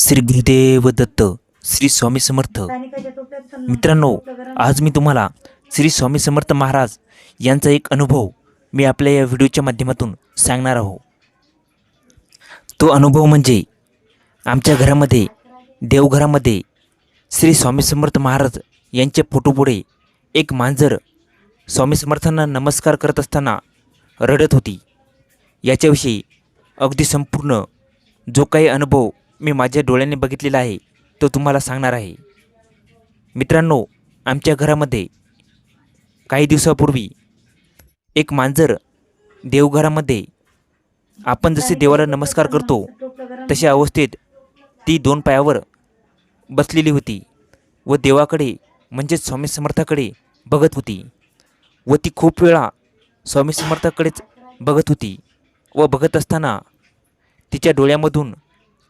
श्री गुरुदेव दत्त श्री स्वामी समर्थ. मित्रांनो आज मी तुम्हाला श्री स्वामी समर्थ महाराज यांचा एक अनुभव मी आपल्या या व्हिडिओच्या माध्यमातून सांगणार आहो. तो अनुभव म्हणजे आमच्या घरामध्ये देवघरामध्ये श्री स्वामी समर्थ महाराज यांच्या फोटोपुढे एक मांजर स्वामी समर्थांना नमस्कार करत असताना रडत होती. याच्याविषयी अगदी संपूर्ण जो काही अनुभव मी माझ्या डोळ्याने बघितलेला आहे तो तुम्हाला सांगणार आहे. मित्रांनो आमच्या घरामध्ये काही दिवसापूर्वी एक मांजर देवघरामध्ये आपण जसे देवाला नमस्कार करतो तशा अवस्थेत ती दोन पायावर बसलेली होती व देवाकडे म्हणजेच स्वामी समर्थाकडे बघत होती व ती खूप वेळा स्वामी समर्थाकडेच बघत होती व बघत असताना तिच्या डोळ्यामधून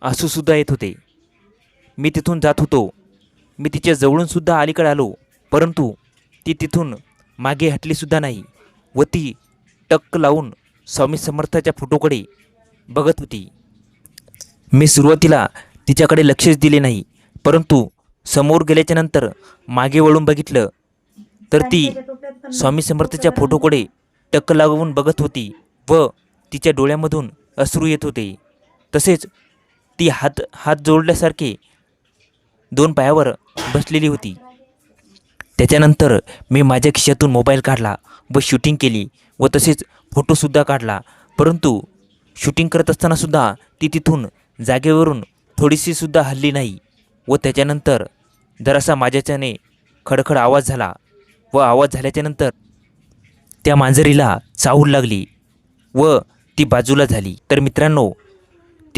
असूसुद्धा येत होते. मी तिथून जात होतो. मी तिच्या जवळूनसुद्धा अलीकडे आलो परंतु ती तिथून मागे हटलीसुद्धा नाही व ती टक्क लावून स्वामी समर्थाच्या फोटोकडे बघत होती. मी सुरुवातीला तिच्याकडे लक्षच दिले नाही परंतु समोर गेल्याच्यानंतर मागे वळून बघितलं तर ती स्वामी समर्थाच्या फोटोकडे टक्क लावून बघत होती व तिच्या डोळ्यामधून अश्रू येत होते. तसेच ती हात हात जोडल्यासारखे दोन पायावर बसलेली होती. त्याच्यानंतर मी माझ्या खिशातून मोबाईल काढला व शूटिंग केली व तसेच फोटोसुद्धा काढला. परंतु शूटिंग करत असतानासुद्धा ती तिथून जागेवरून थोडीशीसुद्धा हल्ली नाही व त्याच्यानंतर जरासा माझ्याच्याने खडखड आवाज झाला व आवाज झाल्याच्यानंतर त्या मांजरीला चाहूल लागली व ती बाजूला झाली. तर मित्रांनो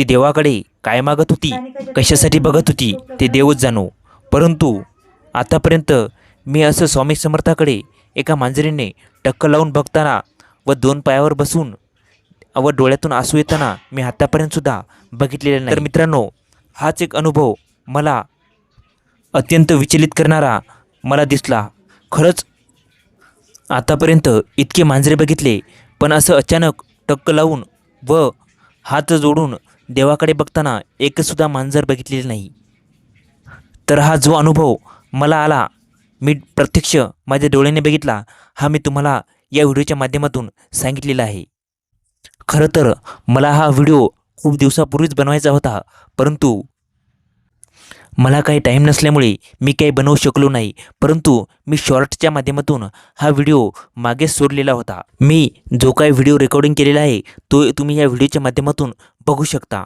ती देवाकडे काय मागत होती कशासाठी बघत होती ते देवच जाणो. परंतु आतापर्यंत मी असं स्वामी समर्थाकडे एका मांजरीने टक्क लावून बघताना व दोन पायावर बसून व डोळ्यातून आसू येताना मी आतापर्यंतसुद्धा बघितलेलं नाही. तर मित्रांनो हाच एक अनुभव मला अत्यंत विचलित करणारा मला दिसला. खरंच आतापर्यंत इतके मांजरे बघितले पण असं अचानक टक्क लावून व हात जोडून देवाकडे बघताना एकसुद्धा मांजर बघितलेले नाही. तर हा जो अनुभव मला आला मी प्रत्यक्ष माझ्या डोळ्याने बघितला हा मी तुम्हाला या व्हिडिओच्या माध्यमातून सांगितलेला आहे. खरं तर मला हा व्हिडिओ खूप दिवसापूर्वीच बनवायचा होता परंतु मला काही टाईम नसल्यामुळे मी काही बनवू शकलो नाही परंतु मी शॉर्टच्या माध्यमातून हा व्हिडिओ मागे सोडलेला होता. मी जो काही व्हिडिओ रेकॉर्डिंग केलेला आहे तो तुम्ही या व्हिडिओच्या माध्यमातून बघू शकता.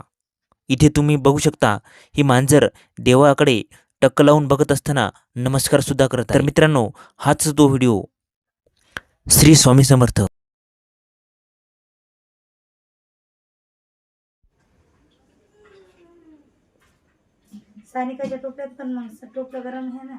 इथे तुम्ही बघू शकता ही मांजर देवाकडे टक्क लावून बघत असताना नमस्कारसुद्धा करत तर मित्रांनो हाच तो व्हिडिओ श्री स्वामी समर्थ. सानिकाच्या टोपल्यात पण मग टोपलं गरम आहे ना.